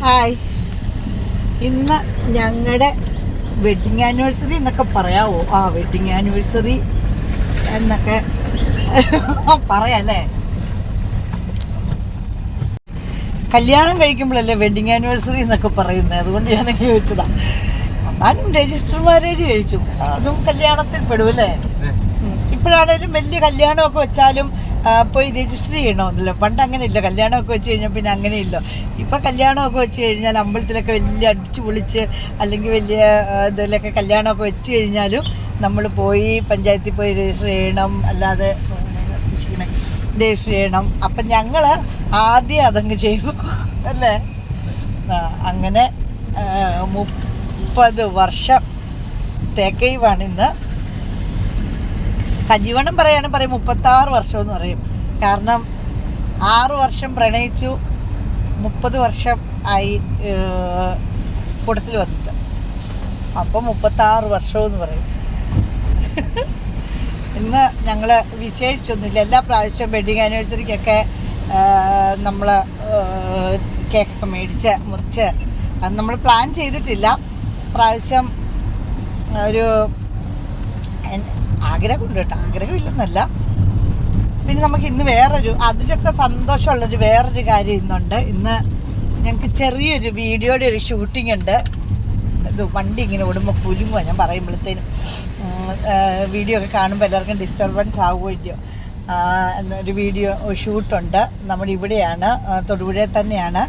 Hi. ഇന്ന് ഞങ്ങളുടെ wedding anniversary എന്നൊക്കെ പറയാവോ? ആ വെഡിങ് ആനിവേഴ്സറി എന്നൊക്കെ പറയാല്ലേ? കല്യാണം കഴിക്കുമ്പോഴല്ലേ വെഡിങ് ആനിവേഴ്സറി എന്നൊക്കെ പറയുന്നത് അതുകൊണ്ട് ഞാൻ ചോദിച്ചതാ. എന്നാലും രജിസ്റ്റർ മാരേജ് കഴിച്ചു. അതും കല്യാണത്തിൽ പെടും അല്ലേ? ഉം. ഇപ്പോഴാണേലും വലിയ കല്യാണമൊക്കെ വെച്ചാലും പോയി രജിസ്റ്റർ ചെയ്യണമെന്നല്ലോ പണ്ട് അങ്ങനെ ഇല്ല കല്യാണമൊക്കെ വെച്ച് കഴിഞ്ഞാൽ പിന്നെ അങ്ങനെയില്ല. ഇപ്പം കല്യാണമൊക്കെ വെച്ച് കഴിഞ്ഞാൽ അമ്പലത്തിലൊക്കെ വലിയ അടിച്ചു പൊളിച്ച് അല്ലെങ്കിൽ വലിയ ഇതിലൊക്കെ കല്യാണമൊക്കെ വെച്ച് കഴിഞ്ഞാലും നമ്മൾ പോയി പഞ്ചായത്തിൽ പോയി രജിസ്റ്റർ ചെയ്യണം. അല്ലാതെ രജിസ്റ്റർ ചെയ്യണം. അപ്പം ഞങ്ങൾ ആദ്യം അതങ്ങ് ചെയ്തു. അല്ലേ? അങ്ങനെ മുപ്പത് വർഷം തികയുവാണിന്ന് സജീവനം പറയാണ് പറയും മുപ്പത്താറ് വർഷം എന്ന് പറയും. കാരണം ആറ് വർഷം പ്രണയിച്ചു മുപ്പത് വർഷം ആയി കൂട്ടത്തിൽ വന്നിട്ട്. അപ്പം മുപ്പത്താറ് വർഷമെന്ന് പറയും. ഇന്ന് ഞങ്ങൾ വിശേഷിച്ചൊന്നുമില്ല. എല്ലാ പ്രാവശ്യവും വെഡിങ് ആനിവേഴ്സറിക്കൊക്കെ നമ്മൾ കേക്കൊക്കെ മേടിച്ച് മുറിച്ച് അത് നമ്മൾ പ്ലാൻ ചെയ്തിട്ടില്ല. പ്രാവശ്യം ഒരു ആഗ്രഹമുണ്ട് കേട്ടോ. ആഗ്രഹമില്ലെന്നല്ല. പിന്നെ നമുക്ക് ഇന്ന് വേറൊരു അതിലൊക്കെ സന്തോഷമുള്ളൊരു വേറൊരു കാര്യം ഇന്നുണ്ട്. ഇന്ന് ഞങ്ങൾക്ക് ചെറിയൊരു വീഡിയോയുടെ ഒരു ഷൂട്ടിംഗ് ഉണ്ട്. ഇത് വണ്ടി ഇങ്ങനെ ഓടുമ്പോൾ കുലുങ്ങുക ഞാൻ പറയുമ്പോഴത്തേനും വീഡിയോ ഒക്കെ കാണുമ്പോൾ എല്ലാവർക്കും ഡിസ്റ്റർബൻസ് ആവുമല്ലോ എന്നൊരു വീഡിയോ ഷൂട്ടുണ്ട് നമ്മുടെ ഇവിടെയാണ് തൊടുപുഴയിൽ തന്നെയാണ്.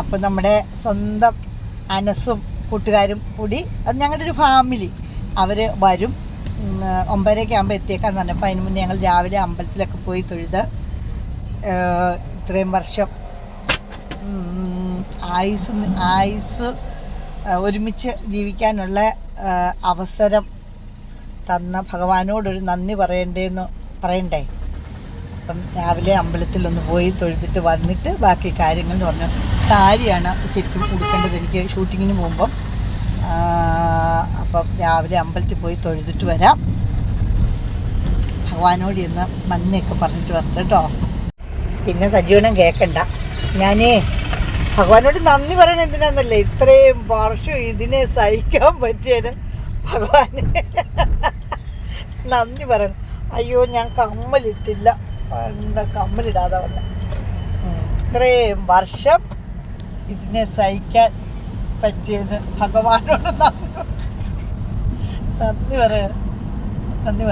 അപ്പോൾ നമ്മുടെ സ്വന്തം അനസും കൂട്ടുകാരും കൂടി അത് ഞങ്ങളുടെ ഒരു ഫാമിലി അവർ വരും. ഒമ്പതരയൊക്കെ ആകുമ്പോൾ എത്തിയേക്കാൻ തന്നെ അപ്പോൾ അതിന് മുന്നേ ഞങ്ങൾ രാവിലെ അമ്പലത്തിലൊക്കെ പോയി തൊഴുത് ഇത്രയും വർഷം ആയുസ് ആയുസ് ഒരുമിച്ച് ജീവിക്കാനുള്ള അവസരം തന്ന ഭഗവാനോടൊരു നന്ദി പറയണ്ടേന്ന് പറയണ്ടേ? അപ്പം രാവിലെ അമ്പലത്തിലൊന്ന് പോയി തൊഴുതിട്ട് വന്നിട്ട് ബാക്കി കാര്യങ്ങൾ എന്ന് പറഞ്ഞു സാരിയാണ് ശരിക്കും ഉടുക്കേണ്ടത്. എനിക്ക് ഷൂട്ടിങ്ങിന് പോകുമ്പം അപ്പം രാവിലെ അമ്പലത്തിൽ പോയി തൊഴുതിട്ട് വരാം. ഭഗവാനോട് ഇന്ന് നന്ദിയൊക്കെ പറഞ്ഞിട്ട് വരട്ടെ കേട്ടോ. പിന്നെ സജീവനം കേൾക്കണ്ട ഞാൻ ഭഗവാനോട് നന്ദി പറയണ എന്തിനാന്നല്ലേ? ഇത്രയും വർഷം ഇതിനെ സഹിക്കാൻ പറ്റിയത് ഭഗവാന്. നന്ദി പറയണം. അയ്യോ ഞാൻ കമ്മലിട്ടില്ല. കമ്മലിടാതെ വന്ന. ഇത്രയും വർഷം ഇതിനെ സഹിക്കാൻ പറ്റിയത് ഭഗവാനോട് നന്ദി. നന്ദി പറയാ. നന്ദി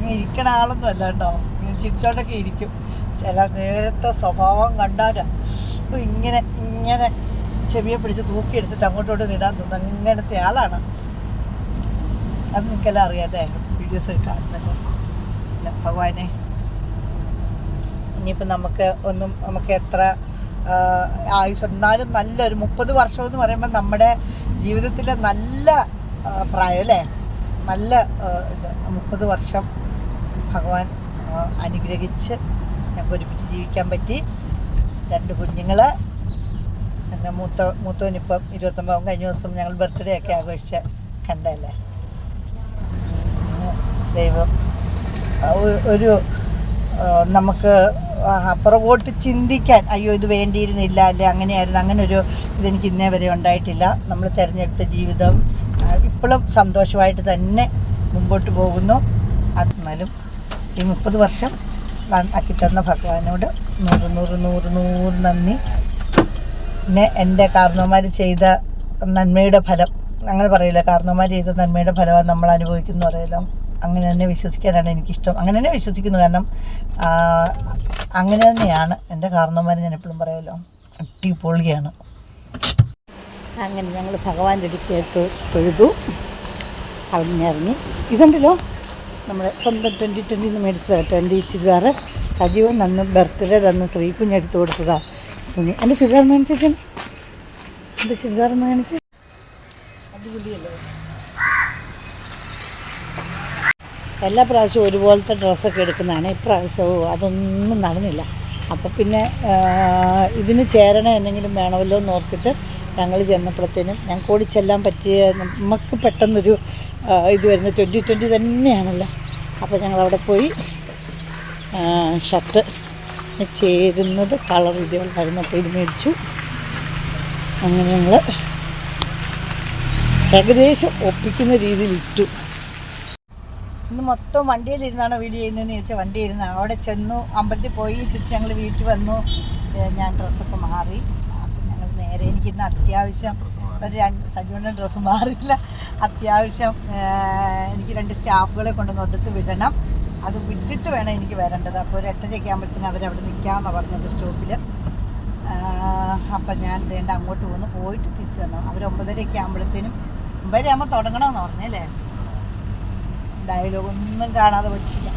നീ ഇരിക്കണ ആളൊന്നും അല്ല ചിരിച്ചോണ്ടൊക്കെ ഇരിക്കും. ചില നേരത്തെ സ്വഭാവം കണ്ടാൽ. ഇങ്ങനെ ഇങ്ങനെ ചെവിയെ പിടിച്ച് തൂക്കിയെടുത്തിട്ട് അങ്ങോട്ടോട്ട് നിടാൻ തോന്നുന്നു അങ്ങനത്തെ ആളാണ്. അത് നിനക്കെല്ലാം അറിയാല്ലേ വീഡിയോസ് കാണുന്നല്ലോ ഭഗവാനെ. ഇനിയിപ്പോൾ നമുക്ക് ഒന്നും നമുക്ക് എത്ര ആയുസ് എന്നാലും നല്ലൊരു മുപ്പത് വർഷം എന്ന് പറയുമ്പോൾ നമ്മുടെ ജീവിതത്തിലെ നല്ല പ്രായം അല്ലേ? നല്ല ഇത് മുപ്പത് വർഷം ഭഗവാൻ അനുഗ്രഹിച്ച് ഞങ്ങൾക്ക് ഒരുമിച്ച് ജീവിക്കാൻ പറ്റി. രണ്ട് കുഞ്ഞുങ്ങൾ എന്റെ മൂത്ത മൂത്തവനിപ്പം ഇരുപത്തൊമ്പതും കഴിഞ്ഞ ദിവസം ഞങ്ങൾ ബർത്ത്ഡേ ഒക്കെ ആഘോഷിച്ച് കണ്ടല്ലേ ദൈവം ഒരു നമുക്ക് അപ്പുറകോട്ട് ചിന്തിക്കാൻ അയ്യോ ഇത് വേണ്ടിയിരുന്നില്ല അല്ലെ അങ്ങനെയായിരുന്നു അങ്ങനെ ഒരു ഇതെനിക്ക് ഇന്നേ വരെ ഉണ്ടായിട്ടില്ല. നമ്മൾ തിരഞ്ഞെടുത്ത ജീവിതം ഇപ്പോഴും സന്തോഷമായിട്ട് തന്നെ മുമ്പോട്ട് പോകുന്നു. എന്നാലും ഈ മുപ്പത് വർഷം ആക്കിത്തന്ന ആക്കി ഭഗവാനോട് നൂറ് നൂറ് നൂറ് നൂറ് നന്ദി. പിന്നെ എന്റെ കാരണവന്മാർ ചെയ്ത നന്മയുടെ ഫലം അങ്ങനെ പറയില്ല. കാരണവന്മാർ ചെയ്ത നന്മയുടെ ഫലമാണ് നമ്മൾ അനുഭവിക്കുന്നു പറയല്ലോ അങ്ങനെ തന്നെ വിശ്വസിക്കാനാണ് എനിക്കിഷ്ടം. അങ്ങനെ തന്നെ വിശ്വസിക്കുന്നു. കാരണം അങ്ങനെ തന്നെയാണ്. എന്റെ കാരണവന്മാർ ഞാൻ എപ്പോഴും പറയല്ലോ അടിപൊളിയാണ്. അങ്ങനെ ഞങ്ങൾ ഭഗവാന്റെ അടുക്കേട്ട് തൊഴുതു. അവിടെ ഇറങ്ങി ഇതുണ്ടല്ലോ നമ്മുടെ സ്വന്തം ട്വന്റി ട്വന്റി നിന്ന് മേടിച്ച ട്വന്റി ചുരിദാർ സജീവൻ അന്ന് ബർത്ത്ഡേ തന്ന് ശ്രീകുഞ്ഞ് എടുത്തു കൊടുത്തതാ. കുഞ്ഞ് എന്റെ ചുരിദാർ എന്ന് കാണിച്ചു എന്റെ ചുരിദാർ എന്ന് കാണിച്ച് അടിപൊളിയല്ലേ? എല്ലാ പ്രാവശ്യവും ഒരുപോലത്തെ ഡ്രസ്സൊക്കെ എടുക്കുന്നതാണ്. ഇപ്രാവശ്യവും അതൊന്നും നടന്നില്ല. അപ്പോൾ പിന്നെ ഇതിന് ചേരണ എന്തെങ്കിലും വേണമല്ലോ എന്ന് ഓർത്തിട്ട് ഞങ്ങൾ ചെന്നപ്പോഴത്തേനും ഞങ്ങൾക്ക് ഓടി ചെല്ലാൻ പറ്റിയ നമുക്ക് പെട്ടെന്നൊരു ഇത് വരുന്ന ട്വന്റി ട്വന്റി തന്നെയാണല്ലോ. അപ്പോൾ ഞങ്ങളവിടെ പോയി ഷർട്ട് ചേരുന്നത് കളർ ഇതുകൊണ്ടായിരുന്നു അപ്പോൾ ഇത് മേടിച്ചു. അങ്ങനെ ഞങ്ങൾ ഏകദേശം ഒപ്പിക്കുന്ന രീതിയിൽ ഇട്ടു. ഇന്ന് മൊത്തം വണ്ടിയിലിരുന്നാണ് വീഡിയോ ചെയ്യുന്നതെന്ന് ചോദിച്ചാൽ വണ്ടി ഇരുന്ന് അവിടെ ചെന്നു അമ്പലത്തിൽ പോയി തിരിച്ച് ഞങ്ങൾ വീട്ടിൽ വന്നു. ഞാൻ ഡ്രസ്സൊക്കെ മാറി. നേരെ എനിക്കിന്ന് അത്യാവശ്യം ഒരു രണ്ട് സജീവന്റെ ഡ്രസ്സ് മാറില്ല അത്യാവശ്യം എനിക്ക് രണ്ട് സ്റ്റാഫുകളെ കൊണ്ടുവന്ന് ഒതുത്ത് വിടണം. അത് വിട്ടിട്ട് വേണം എനിക്ക് വരേണ്ടത്. അപ്പോൾ ഒരു എട്ടരയൊക്കെ ആകുമ്പോഴത്തേനും അവരവിടെ നിൽക്കാമെന്ന് പറഞ്ഞത് സ്റ്റോപ്പിൽ അപ്പം ഞാൻ വേണ്ട അങ്ങോട്ട് പോകുന്നു പോയിട്ട് തിരിച്ചു വരണം. അവർ ഒമ്പതരയൊക്കെ ആകുമ്പോഴത്തേനും ഒമ്പതര ആകുമ്പോൾ തുടങ്ങണമെന്ന് പറഞ്ഞല്ലേ ഡയലോഗ് ഒന്നും കാണാതെ പഠിച്ചില്ല.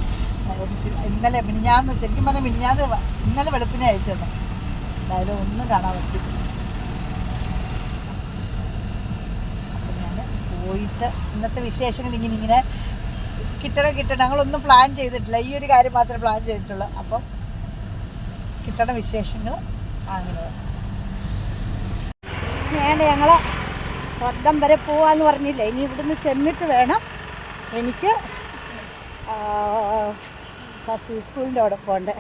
ഇന്നലെ മിനിഞ്ഞാന്ന് ശരിക്കും പറഞ്ഞാൽ മിനിഞ്ഞാന്ന് ഇന്നലെ വെളുപ്പിനെ അയച്ചത്. ഡയലോഗ് ഒന്നും കാണാതെ പഠിച്ചിട്ടില്ല അപ്പം ഞാൻ പോയിട്ട് ഇന്നത്തെ വിശേഷങ്ങൾ ഇങ്ങനെ ഇങ്ങനെ കിട്ടണം കിട്ടണം. ഞങ്ങളൊന്നും പ്ലാൻ ചെയ്തിട്ടില്ല. ഈ ഒരു കാര്യം മാത്രമേ പ്ലാൻ ചെയ്തിട്ടുള്ളൂ. അപ്പം കിട്ടണ വിശേഷങ്ങൾ അങ്ങനെ. ഞാൻ ഞങ്ങൾ സ്വർഗം വരെ പോവാന്ന് പറഞ്ഞില്ല? ഇനി ഇവിടുന്ന് ചെന്നിട്ട് വേണം എനിക്ക് ശശി സ്കൂളിന്റെ അവിടെ പോകണ്ടേ.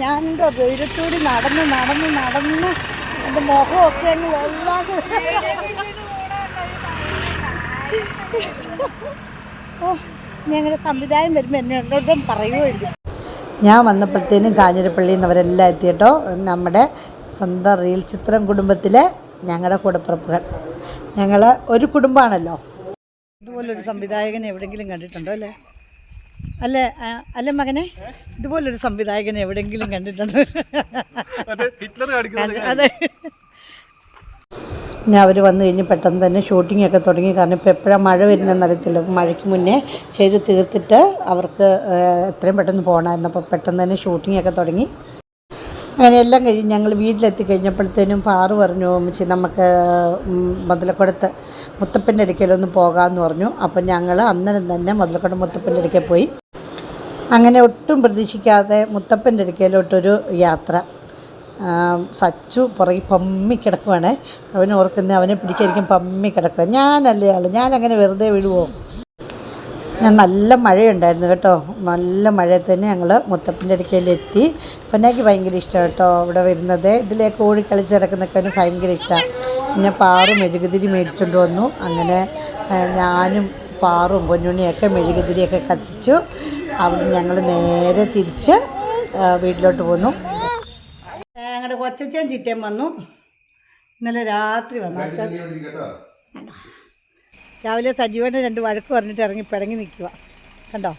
ഞാനെന്റെ ദൈവത്തോടി നടന്ന് നടന്ന് നടന്ന് എന്റെ മുഖമൊക്കെ അങ്ങ് വല്ലാതെ ഓ അങ്ങനെ സംവിധാനം വരുമ്പോൾ എന്നെ എന്തെങ്കിലും പറയുമല്ലോ ഞാൻ വന്നപ്പോഴത്തേനും കാഞ്ഞിരപ്പള്ളിയിൽ നിന്ന് അവരെല്ലാം എത്തിയിട്ടോ. നമ്മുടെ സ്വന്തം റീൽ ചിത്രം കുടുംബത്തിലെ ഞങ്ങളുടെ കൂടപ്പിറപ്പുകൾ. ഞങ്ങൾ ഒരു കുടുംബമാണല്ലോ ഇതുപോലൊരു സംവിധായകനെ എവിടെയെങ്കിലും കണ്ടിട്ടുണ്ടോ അല്ലേ? അല്ലേ? അല്ല മകനെ? ഇതുപോലൊരു സംവിധായകനെ എവിടെയെങ്കിലും കണ്ടിട്ടുണ്ട്. അതെ പിന്നെ അവർ വന്നു കഴിഞ്ഞ് പെട്ടെന്ന് തന്നെ ഷൂട്ടിംഗ് ഒക്കെ തുടങ്ങി. കാരണം ഇപ്പോൾ എപ്പോഴാണ് മഴ വരുന്നതെന്ന് അറിയത്തില്ല. മഴയ്ക്ക് മുന്നേ ചെയ്ത് തീർത്തിട്ട് അവർക്ക് എത്രയും പെട്ടെന്ന് പോകണമായിരുന്നു. അപ്പോൾ പെട്ടെന്ന് തന്നെ ഷൂട്ടിംഗ് ഒക്കെ തുടങ്ങി. അങ്ങനെ എല്ലാം കഴിഞ്ഞ് ഞങ്ങൾ വീട്ടിലെത്തി കഴിഞ്ഞപ്പോഴത്തേനും പാറു പറഞ്ഞു അമ്മച്ചി നമുക്ക് മുതലക്കുടത്ത് മുത്തപ്പന്റെ അടുക്കലൊന്ന് പോകാമെന്ന് പറഞ്ഞു. അപ്പം ഞങ്ങൾ അന്നേരം തന്നെ മുതലക്കുടം മുത്തപ്പന്റെ അടുക്കൽ പോയി. അങ്ങനെ ഒട്ടും പ്രതീക്ഷിക്കാതെ മുത്തപ്പന്റെ അടുക്കലോട്ടൊരു യാത്ര. സച്ചു പുറകെ പമ്മി കിടക്കുവാണേ. അവൻ ഓർക്കുന്ന അവനെ പിടിക്കായിരിക്കും പമ്മി കിടക്കുക ഞാനല്ലേ ആൾ ഞാനങ്ങനെ വെറുതെ വിടുവോ? നല്ല മഴയുണ്ടായിരുന്നു കേട്ടോ. നല്ല മഴയിൽ തന്നെ ഞങ്ങൾ മുത്തപ്പന്റെ അടുക്കയിലെത്തി പൊന്നാക്ക് ഭയങ്കര ഇഷ്ടമാണ് കേട്ടോ ഇവിടെ വരുന്നത്. ഇതിലേക്ക് ഓടി കളിച്ച് കിടക്കുന്നൊക്കെ ഭയങ്കര ഇഷ്ടമാണ് പിന്നെ പാറും മെഴുകുതിരി മേടിച്ചുകൊണ്ട് വന്നു. അങ്ങനെ ഞാനും പാറും പൊന്നുണിയൊക്കെ മെഴുകുതിരിയൊക്കെ കത്തിച്ചു. അവിടെ ഞങ്ങൾ നേരെ തിരിച്ച് വീട്ടിലോട്ട് പോന്നു. ഞങ്ങളുടെ കൊച്ചച്ചൻ ചിറ്റൻ വന്നു. ഇന്നലെ രാത്രി വന്നു. രാവിലെ സജീവന്റെ രണ്ട് വഴക്ക് പറഞ്ഞിട്ട് ഇറങ്ങി പിടങ്ങി നിൽക്കുക. കണ്ടോ?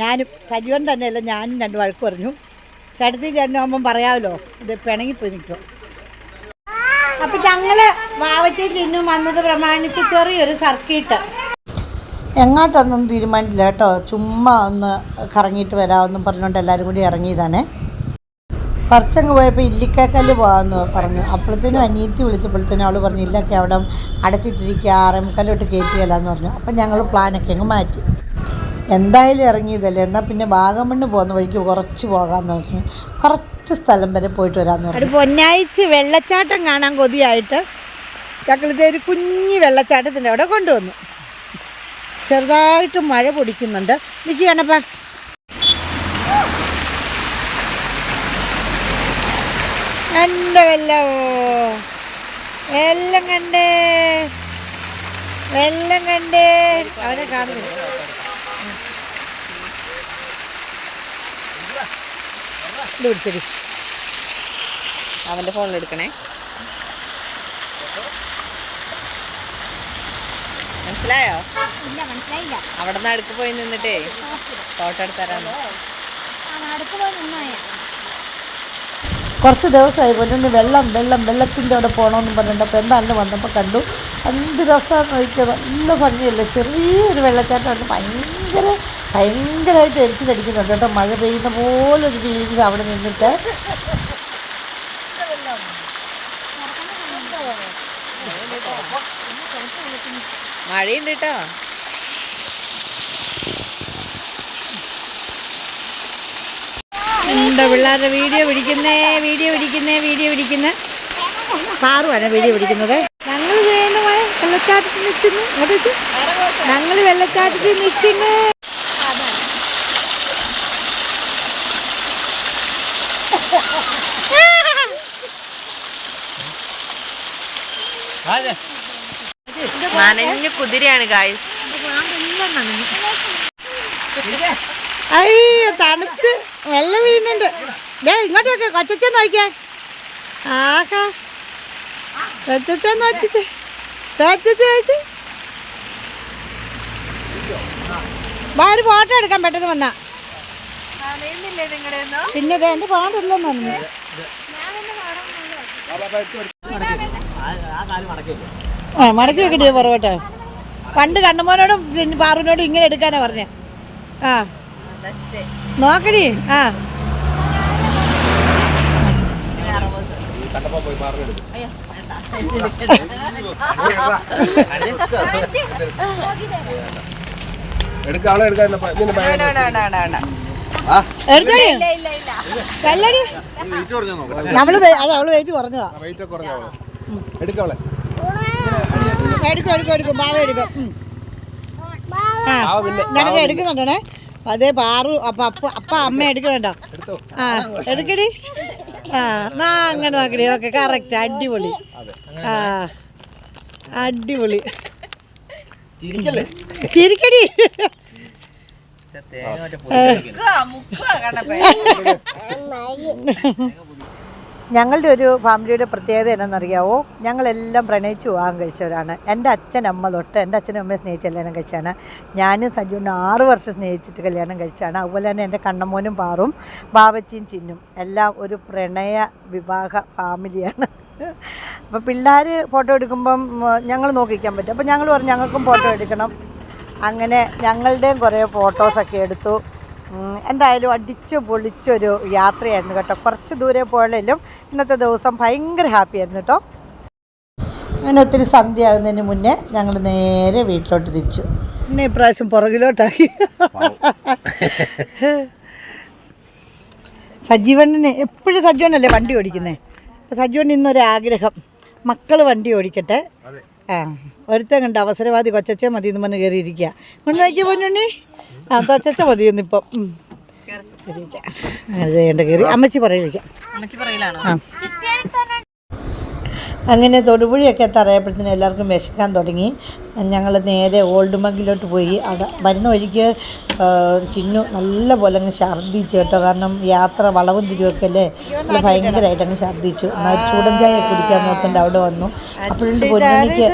ഞാനും സജീവൻ തന്നെയല്ല ഞാനും രണ്ട് വഴക്ക് പറഞ്ഞു. ചേട്ടത്തി ചേട്ടനാകുമ്പം പറയാമല്ലോ ഇത് പിണങ്ങിപ്പോയി നിൽക്കുക. അപ്പം ഞങ്ങൾ വാവച്ചയും ചിന്നും വന്നത് പ്രമാണിച്ച് ചെറിയൊരു സർക്കിട്ട്. എങ്ങോട്ടൊന്നും തീരുമാനിച്ചില്ല കേട്ടോ. ചുമ്മാ ഒന്ന് കറങ്ങിയിട്ട് വരാമെന്നും പറഞ്ഞുകൊണ്ട് എല്ലാവരും കൂടി ഇറങ്ങിയതാണേ. കുറച്ചങ്ങ് പോയപ്പോൾ ഇല്ലിക്കാക്കല്ല് പോകാമെന്ന് പറഞ്ഞു. അപ്പോഴത്തേനും അനിയത്തി വിളിച്ചപ്പോഴത്തേനും അവൾ പറഞ്ഞു ഇല്ലൊക്കെ അവിടെ അടച്ചിട്ടിരിക്കുക ആറേമുക്കാലോട്ട് കയറ്റിയല്ലാന്ന് പറഞ്ഞു. അപ്പം ഞങ്ങൾ പ്ലാനൊക്കെ അങ്ങ് മാറ്റി. എന്തായാലും ഇറങ്ങിയതല്ലേ എന്നാൽ പിന്നെ വാഗമണ്ണ് പോകുന്ന വഴിക്ക് കുറച്ച് പോകാമെന്ന് പറഞ്ഞു. കുറച്ച് സ്ഥലം വരെ പോയിട്ട് വരാമെന്ന് പറഞ്ഞു. ഒരു പൊന്നായിച്ച് വെള്ളച്ചാട്ടം കാണാൻ കൊതിയായിട്ട് ഞങ്ങളിത് ഒരു കുഞ്ഞു വെള്ളച്ചാട്ടത്തിന്റെ അവിടെ കൊണ്ടുവന്നു. ചെറുതായിട്ട് മഴ പൊടിക്കുന്നുണ്ട്. നിൽക്കി കണ്ടപ്പാ എന്റെ വെല്ലമോ കണ്ടേ? വെല്ലം കണ്ടേ? അവനെ കാണുന്നു. ഇത് പിടിച്ചടി. അവന്റെ ഫോണിൽ എടുക്കണേ. മനസ്സിലായോ? മനസ്സിലായില്ല അവിടെ നിന്ന് അടുക്ക് പോയി നിന്നിട്ടേ. ഫോട്ടോ എടുത്തരാന്ന് അടുക്ക് പോയി നിന്നായ കുറച്ച് ദിവസമായി പോയിട്ട് വെള്ളം വെള്ളം വെള്ളത്തിന്റെ അവിടെ പോകണമെന്ന് പറഞ്ഞിട്ട് അപ്പോൾ എന്തായാലും വന്നപ്പോൾ കണ്ടു. എന്ത് രസമാണെന്ന് നോക്കിയത് നല്ല ഭംഗിയല്ലേ? ചെറിയൊരു വെള്ളച്ചാട്ടമുണ്ട് ഭയങ്കര ഭയങ്കരമായിട്ട് എരിച്ചിലടിക്കുന്നുണ്ട് കേട്ടോ. മഴ പെയ്യുന്ന പോലെ ഒരു ഫീലിങ്സ് അവിടെ നിന്നിട്ട്. മഴയുണ്ട് കേട്ടോ. കണ്ടോ പിള്ളേരുടെ വീഡിയോ പിടിക്കുന്നേ വീഡിയോ പിടിക്കുന്നേ വീഡിയോ പിടിക്കുന്ന? പാറുവാണ് വീഡിയോ പിടിക്കുന്നത്. ഞങ്ങൾ വേണമായ വെള്ളച്ചാട്ടത്തിൽ നിൽക്കുന്നു. ഞങ്ങൾ വെള്ളച്ചാട്ടത്തിൽ നിൽക്കുന്നു. നനഞ്ഞ കുതിരയാണ് ഗായ്സ് അയ്യോ തണുത്ത്. വെള്ളം വീഴുന്നുണ്ട്. ദേ ഇങ്ങോട്ടൊക്കെ കൊച്ചച്ച നോക്കിയേ. ആഹാ. കൊച്ചച്ച നോക്കിട്ട് കൊച്ചച്ച നോക്കി വാ ഒരു ഫോട്ടോ എടുക്കാൻ പെട്ടെന്ന് വന്നാ. പിന്നെ എന്റെ പാടില്ലെന്ന് പറഞ്ഞു. ആ മടക്കി വെക്കട്ടെ പുറകോട്ടെ. പണ്ട് കണ്ണുമോനോടും പിന്നെ പാറുവിനോടും ഇങ്ങനെ എടുക്കാനാ പറഞ്ഞേ. ആ. നോക്കടി. ആ. എടുക്ക അവളെ എടുക്കാൻ ഇതിന്റെ ഭയം എടുത്തോടി കല്ലടി. വെയിറ്റ് കുറഞ്ഞോ നോക്കാം നമ്മൾ അത് അവൾ വെയിറ്റ് കുറഞ്ഞതാ. വെയിറ്റ് കുറഞ്ഞോ എടുക്ക. എടുക്കും. എടുക്കും എടുക്കും ബാവ എടുക്കും ഉം. എടുക്കുന്നുണ്ടേ അതേ പാറു അപ്പ അപ്പ അപ്പ അമ്മ എടുക്കണ്ടോ എടുത്തോ? ആ എടുക്കടി. ആ നാ അങ്ങനെ നോക്കടി. ഓക്കെ കറക്റ്റ് അടിപൊളി. ആ അടിപൊളി. ചിരിക്കല്ലേ? ചിരിക്കടി. ഞങ്ങളുടെ ഒരു ഫാമിലിയുടെ പ്രത്യേകത എന്നറിയാവോ ഞങ്ങളെല്ലാം പ്രണയിച്ച് വിവാഹം കഴിച്ചവരാണ്. എന്റെ അച്ഛൻ അമ്മ തൊട്ട് എന്റെ അച്ഛനും അമ്മയും സ്നേഹിച്ച് കല്യാണം കഴിച്ചാണ് ഞാനും സജുവിനും ആറ് വർഷം സ്നേഹിച്ചിട്ട് കല്യാണം കഴിച്ചാണ് അതുപോലെ തന്നെ എന്റെ കണ്ണമോനും പാറും ബാബച്ചിയും ചിന്നും എല്ലാം ഒരു പ്രണയ വിവാഹ ഫാമിലിയാണ്. അപ്പോൾ പിള്ളേർ ഫോട്ടോ എടുക്കുമ്പം ഞങ്ങൾ നോക്കിക്കാൻ പറ്റും. അപ്പോൾ ഞങ്ങൾ പറഞ്ഞു ഞങ്ങൾക്കും ഫോട്ടോ എടുക്കണം. അങ്ങനെ ഞങ്ങളുടെയും കുറേ ഫോട്ടോസൊക്കെ എടുത്തു. എന്തായാലും അടിച്ചു പൊളിച്ചൊരു യാത്രയായിരുന്നു കേട്ടോ. കുറച്ച് ദൂരെ പോയാലും ഇന്നത്തെ ദിവസം ഭയങ്കര ഹാപ്പി ആയിരുന്നു കേട്ടോ. അങ്ങനെ ഒത്തിരി സന്ധ്യ ആകുന്നതിന് മുന്നേ ഞങ്ങൾ നേരെ വീട്ടിലോട്ട് തിരിച്ചു. പിന്നെ ഇപ്രാവശ്യം പുറകിലോട്ടാക്കി. സജീവണ്ണന് എപ്പോഴും സജീവണ്ണല്ലേ വണ്ടി ഓടിക്കുന്നത് അപ്പോൾ സജീവണ്ണി ഇന്നൊരാഗ്രഹം മക്കൾ വണ്ടി ഓടിക്കട്ടെ. ആ ഒരുത്തൻ കണ്ട് അവസരവാദി കൊച്ചച്ചേ മതി എന്ന് പറഞ്ഞ് കയറിയിരിക്കുക കൊണ്ട് നോക്കിയ പൊന്നുണ്ണി? ആ കൊച്ചച്ച മതി. കയറിയിരിക്കാം. അങ്ങനെ ചെയ്യേണ്ട കയറി അമ്മച്ചി പറയിലിരിക്കാം അമ്മച്ചി പറയിലാണോ. ആ. അങ്ങനെ തൊടുപുഴയൊക്കെ തറയപ്പോഴത്തേനും എല്ലാവർക്കും വിശക്കാൻ തുടങ്ങി. ഞങ്ങൾ നേരെ ഓൾഡ് മങ്കിലോട്ട് പോയി. അവിടെ വരുന്ന വഴിക്ക് ചിന്നു നല്ല പോലെ അങ്ങ് ഛർദ്ദിച്ചു കേട്ടോ. കാരണം യാത്ര വളവും തിരിവൊക്കെ അല്ലേ? അത് ഭയങ്കരമായിട്ട് അങ്ങ് ഛർദ്ദിച്ചു. എന്നാൽ ചൂടൻ ചായ കുടിക്കാൻ നോക്കണ്ട. അവിടെ വന്നു. അപ്പോഴുണ്ട് പൊന്നണിക്ക്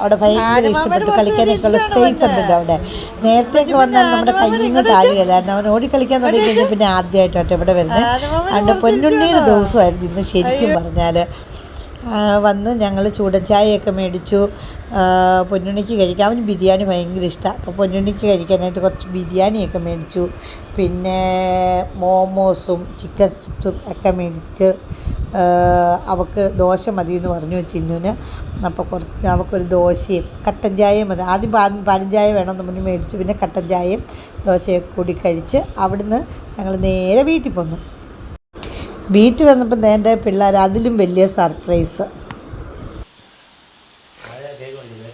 അവിടെ ഭയങ്കര ഇഷ്ടപ്പെട്ടു. കളിക്കാനൊക്കെ ഉള്ള സ്പേസ് ഉണ്ടല്ലോ അവിടെ. നേരത്തെയൊക്കെ വന്നാൽ നമ്മുടെ കയ്യിൽ നിന്ന് താഴുകയില്ലായിരുന്നു അവൻ ഓടിക്കളിക്കാൻ തുടങ്ങി കഴിഞ്ഞാൽ പിന്നെ ആദ്യമായിട്ടോ ഇവിടെ വരുന്നത്. അതുകൊണ്ട് പൊന്നുണ്ണിയുടെ ദിവസമായിരുന്നു ഇന്ന് ശരിക്കും പറഞ്ഞാൽ വന്ന് ഞങ്ങൾ ചൂടൻ ചായയൊക്കെ മേടിച്ചു പൊന്നുണ്ണിക്ക് കഴിക്കാൻ. അവന് ബിരിയാണി ഭയങ്കര ഇഷ്ടമാണ് അപ്പോൾ പൊന്നുണ്ണിക്ക് കഴിക്കാനായിട്ട് കുറച്ച് ബിരിയാണിയൊക്കെ മേടിച്ചു. പിന്നെ മോമോസും ചിക്കൻ ചിപ്സും ഒക്കെ മേടിച്ച് അവൾക്ക് ദോശ മതി എന്ന് പറഞ്ഞു ചിന്നുവിന്. അപ്പോൾ കുറച്ച് അവൾക്കൊരു ദോശയും കട്ടൻ ചായയും മതി. ആദ്യം പാൻ പാലും വേണമെന്ന് പറഞ്ഞ് മേടിച്ചു. പിന്നെ കട്ടൻ ചായയും ദോശയൊക്കെ കൂടി കഴിച്ച് അവിടുന്ന് ഞങ്ങൾ നേരെ വീട്ടിൽ പോന്നു. വീട്ടിൽ വന്നപ്പോൾ നേരെ പിള്ളേർ അതിലും വലിയ സർപ്രൈസ്.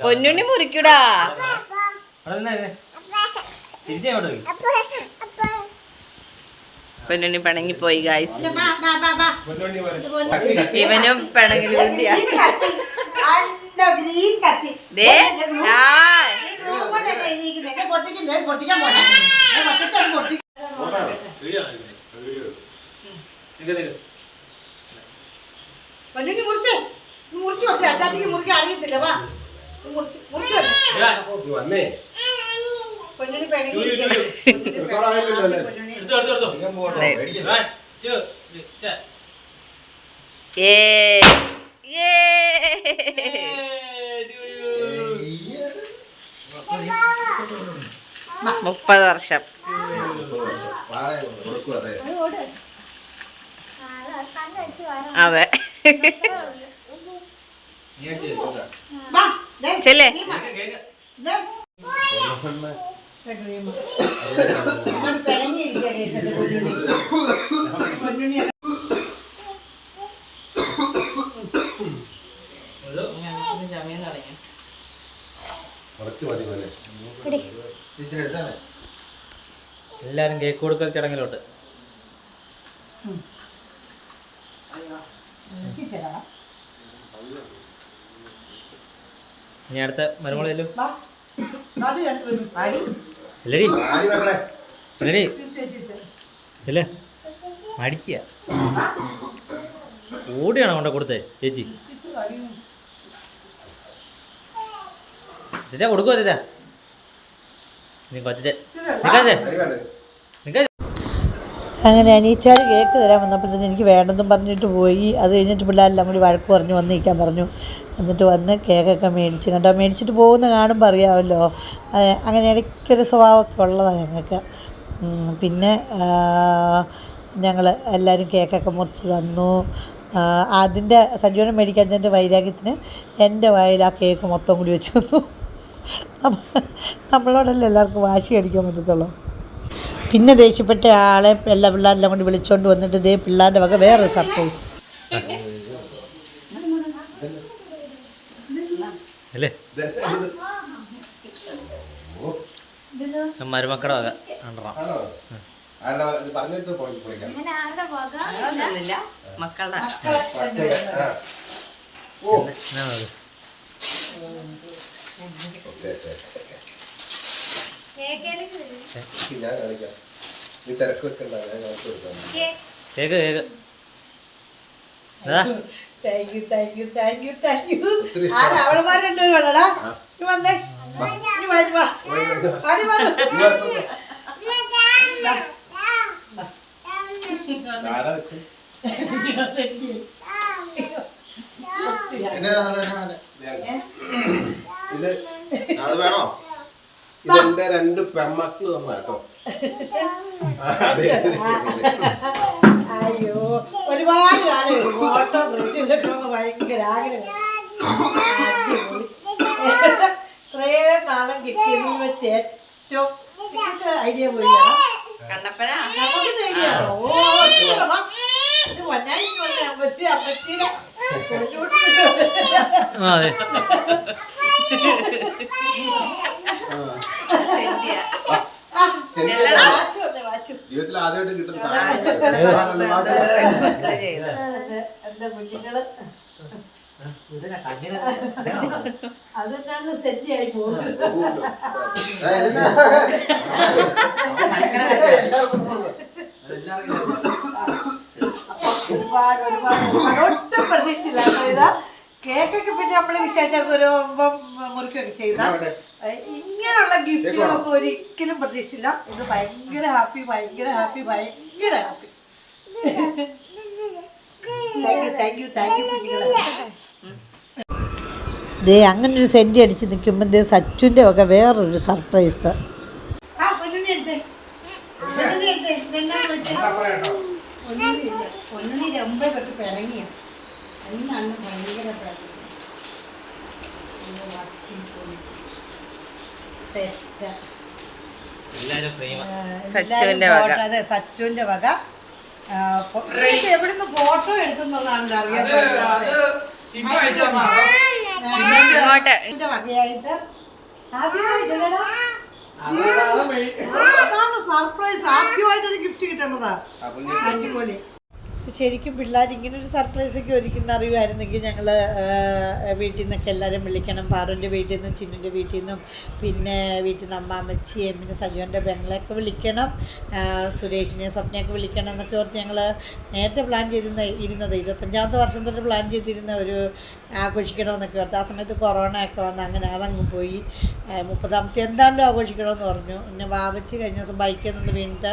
പൊന്നുണ്ണി മുറിക്കൂടാ. പൊന്നുണ്ണി പിണങ്ങി പോയി ഗായ്സ് ഇവനും പിണങ്ങി ദേ ആ അറിയത്തില്ല വാ മുറിച്ച് മുറിച്ച് വന്നേ പൊന്നിന് പിണങ്ങിയിരിക്കുന്നു. പൊന്നിന് ഏ. മുപ്പത് വർഷം. അതെ. ചെല്ലേ? ദേ. ദേ ക്രീം. അവൻ പിണങ്ങിയിരിക്കുകയാ കേസ് എന്റെ പൊന്നുണ്ണി. പൊന്നുണ്ണി കുറച്ച് മതി പോലെ എല്ലാരും കേക്ക് കൊടുക്കൽ ചടങ്ങിലോട്ട്. ഇനി അടുത്ത മരുമോളെല്ലോ. ഇല്ലടി ഇല്ലടി ഇല്ല മടിക്കുക ഓടിയാണോ കൊണ്ട കൊടുത്തേ ചേച്ചി? ചേച്ചാ കൊടുക്കുവോ ചേച്ചാ അങ്ങനെ അനീച്ചാൽ കേക്ക് തരാൻ വന്നപ്പോഴത്തേന് എനിക്ക് വേണ്ടെന്നും പറഞ്ഞിട്ട് പോയി. അത് കഴിഞ്ഞിട്ട് പിള്ളേരെല്ലാം കൂടി വഴക്ക് പറഞ്ഞു വന്ന് നിൽക്കാൻ പറഞ്ഞു. എന്നിട്ട് വന്ന് കേക്കൊക്കെ മേടിച്ച് കണ്ടോ? മേടിച്ചിട്ട് പോകുന്ന കാണുമ്പോൾ അറിയാമല്ലോ. അങ്ങനെ ഇടയ്ക്കൊരു സ്വഭാവമൊക്കെ ഉള്ളതാണ് ഞങ്ങൾക്ക്. പിന്നെ ഞങ്ങൾ എല്ലാവരും കേക്കൊക്കെ മുറിച്ച് തന്നു. അതിന്റെ അതിന്റെ മേടിക്കാൻ വൈരാഗ്യത്തിന് എന്റെ വായിൽ ആ കേക്ക് മൊത്തം കൂടി വെച്ചു തന്നു. നമ്മളോടല്ലേ എല്ലാവർക്കും വാശി കഴിക്കാൻ പറ്റത്തുള്ളൂ. പിന്നെ ദേഷ്യപ്പെട്ട ആളെ എല്ലാ പിള്ളേരെല്ലാം കൊണ്ട് വിളിച്ചോണ്ട് വന്നിട്ട് ഇതേ പിള്ളേരുടെ വക വേറെ സർപ്രൈസ് വക മക്കളുടെ മക്കളെ, ഓ. ഞാൻ കാണിക്കാം. നീ തിരക്ക് വെക്കണ്ട ഞാൻ കാണിച്ചു കൊടുക്കാം. Cake cake. Thank you thank you thank you thank you ആ അവളമാർ രണ്ടുപേരും വേണടാ നീ വന്നേ. നീ വാ, വാ. പാടി വാ. എന്നെ. ഇത് അത് വേണോ? ഇതെന്റെ രണ്ട് പെമ്മക്കൾ തന്ന കേട്ടോ. അയ്യോ ഒരുപാട് കാലം ഫോട്ടോ ഇതൊക്കെ ഭയങ്കര ആഗ്രഹം. ഇത്രയും നാളും കിട്ടിയതിൽ വെച്ച് ഏറ്റവും ഐഡിയ പോയി കണ്ണപ്പനാ? ഓ വന്ന അമ്മച്ചി അമ്മച്ചിയുടെ. പൊന്നൂട്ടി. ആ അതെ ശരിക്കും വാച്ച് വന്നേ വാച്ച് ജീവിതത്തിൽ ആദ്യമായിട്ട് കിട്ടുന്ന സെറ്റ് ആയി പോകുന്നത്? ഒരുപാട് ഒരുപാട് ഒട്ടും പ്രതീക്ഷയില്ലാത്ത ഇതാ. കേക്കൊക്കെ പിന്നെ നമ്മൾ വിശേഷമൊക്കെ മുറിക്കുകയൊക്കെ ചെയ്ത. ഇങ്ങനെയുള്ള ഗിഫ്റ്റുകളൊക്കെ ഒരിക്കലും പ്രതീക്ഷിച്ചില്ല. ഇത് ഭയങ്കര ഹാപ്പി ഭയങ്കര ഹാപ്പി ഭയങ്കര ഹാപ്പി താങ്ക് യു യു ദേ അങ്ങനെ ഒരു സെന്റി അടിച്ച് നിൽക്കുമ്പോൾ ദേ സച്ചുന്റെ ഒക്കെ വേറൊരു സർപ്രൈസ്. സച്ചുവിന്റെ വക. എവിടുന്ന് ഫോട്ടോ വകയായിട്ട്. ആദ്യമായിട്ടല്ലേടാ? അതാണ് സർപ്രൈസ് ആദ്യമായിട്ടൊരു ഗിഫ്റ്റ് കിട്ടണതാ അടിപൊളി. ശരിക്കും പിള്ളേർ ഇങ്ങനെ ഒരു സർപ്രൈസ് ഒക്കെ ഒരുക്കുന്ന അറിയുമായിരുന്നെങ്കിൽ ഞങ്ങൾ വീട്ടിൽ നിന്നൊക്കെ എല്ലാവരും വിളിക്കണം. പാറുവിന്റെ വീട്ടിൽ നിന്നും ചിന്നുന്റെ വീട്ടിൽ നിന്നും പിന്നെ വീട്ടിൽ നിന്ന് അമ്മാമ്മച്ചിയെയും പിന്നെ സജുവിന്റെ പെങ്ങളെയൊക്കെ വിളിക്കണം. സുരേഷിനെ സ്വപ്നയൊക്കെ വിളിക്കണം എന്നൊക്കെ ഓർത്ത് ഞങ്ങൾ നേരത്തെ പ്ലാൻ ചെയ്തിരുന്ന ഇരുന്നത് ഇരുപത്തഞ്ചാമത്തെ വർഷം തൊട്ട് പ്ലാൻ ചെയ്തിരുന്ന ഒരു ആഘോഷിക്കണമെന്നൊക്കെ ഓർത്ത് ആ സമയത്ത് കൊറോണ ഒക്കെ വന്ന് അങ്ങനെ അതങ്ങ് പോയി. മുപ്പതാമത്തെ എന്താണല്ലോ ആഘോഷിക്കണമെന്ന് പറഞ്ഞു. പിന്നെ വാവച്ച് കഴിഞ്ഞ ദിവസം ബൈക്കിൽ നിന്ന് വീണിട്ട്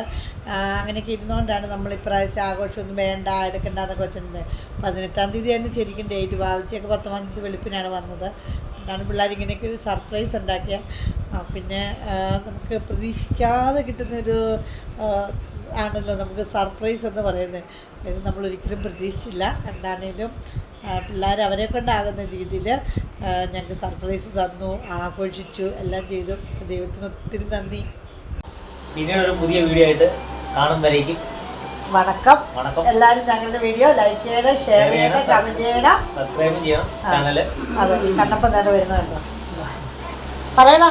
അങ്ങനെയൊക്കെ ഇരുന്നുകൊണ്ടാണ് നമ്മൾ ഇപ്രാവശ്യം ആഘോഷമൊന്നും വേണ്ട എടുക്കണ്ട എന്നൊക്കെ വെച്ചിട്ടുണ്ട്. പതിനെട്ടാം തീയതി തന്നെ ശരിക്കും ഡേറ്റ് ഭാവിച്ചൊക്കെ പത്തൊമ്പതാം തീയതി വെളുപ്പിനാണ് വന്നത്. എന്താണ് പിള്ളേർ ഇങ്ങനെയൊക്കെ ഒരു സർപ്രൈസ് ഉണ്ടാക്കിയ. പിന്നെ നമുക്ക് പ്രതീക്ഷിക്കാതെ കിട്ടുന്നൊരു ആണല്ലോ നമുക്ക് സർപ്രൈസ് എന്ന് പറയുന്നത്. ഇത് നമ്മൾ ഒരിക്കലും പ്രതീക്ഷിച്ചില്ല. എന്താണേലും പിള്ളേർ അവരെ കൊണ്ടാകുന്ന രീതിയിൽ ഞങ്ങൾക്ക് സർപ്രൈസ് തന്നു ആഘോഷിച്ചു എല്ലാം ചെയ്തു. ദൈവത്തിന് ഒത്തിരി നന്ദി. പിന്നീട് ഒരു പുതിയ വീഡിയോ ആയിട്ട് കാണുമ്പോഴേക്കും വണക്കം. വണക്കം. എല്ലാവരും ഞങ്ങളുടെ വീഡിയോ ലൈക്ക് ചെയ്യണം ഷെയർ ചെയ്യണം കമന്റ് ചെയ്യണം. സബ്സ്ക്രൈബ് ചെയ്യണം ചാനൽ അതെ കണ്ടപ്പം തന്നെ വരുന്നുണ്ടോ പറയണ?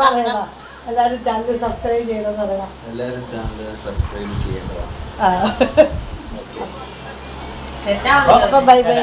പറയണ? എല്ലാവരും ചാനൽ സബ്സ്ക്രൈബ് ചെയ്യണം പറയണം? എല്ലാവരും ചാനൽ സബ്സ്ക്രൈബ് ചെയ്യേണ്ടതാണ്. Bye bye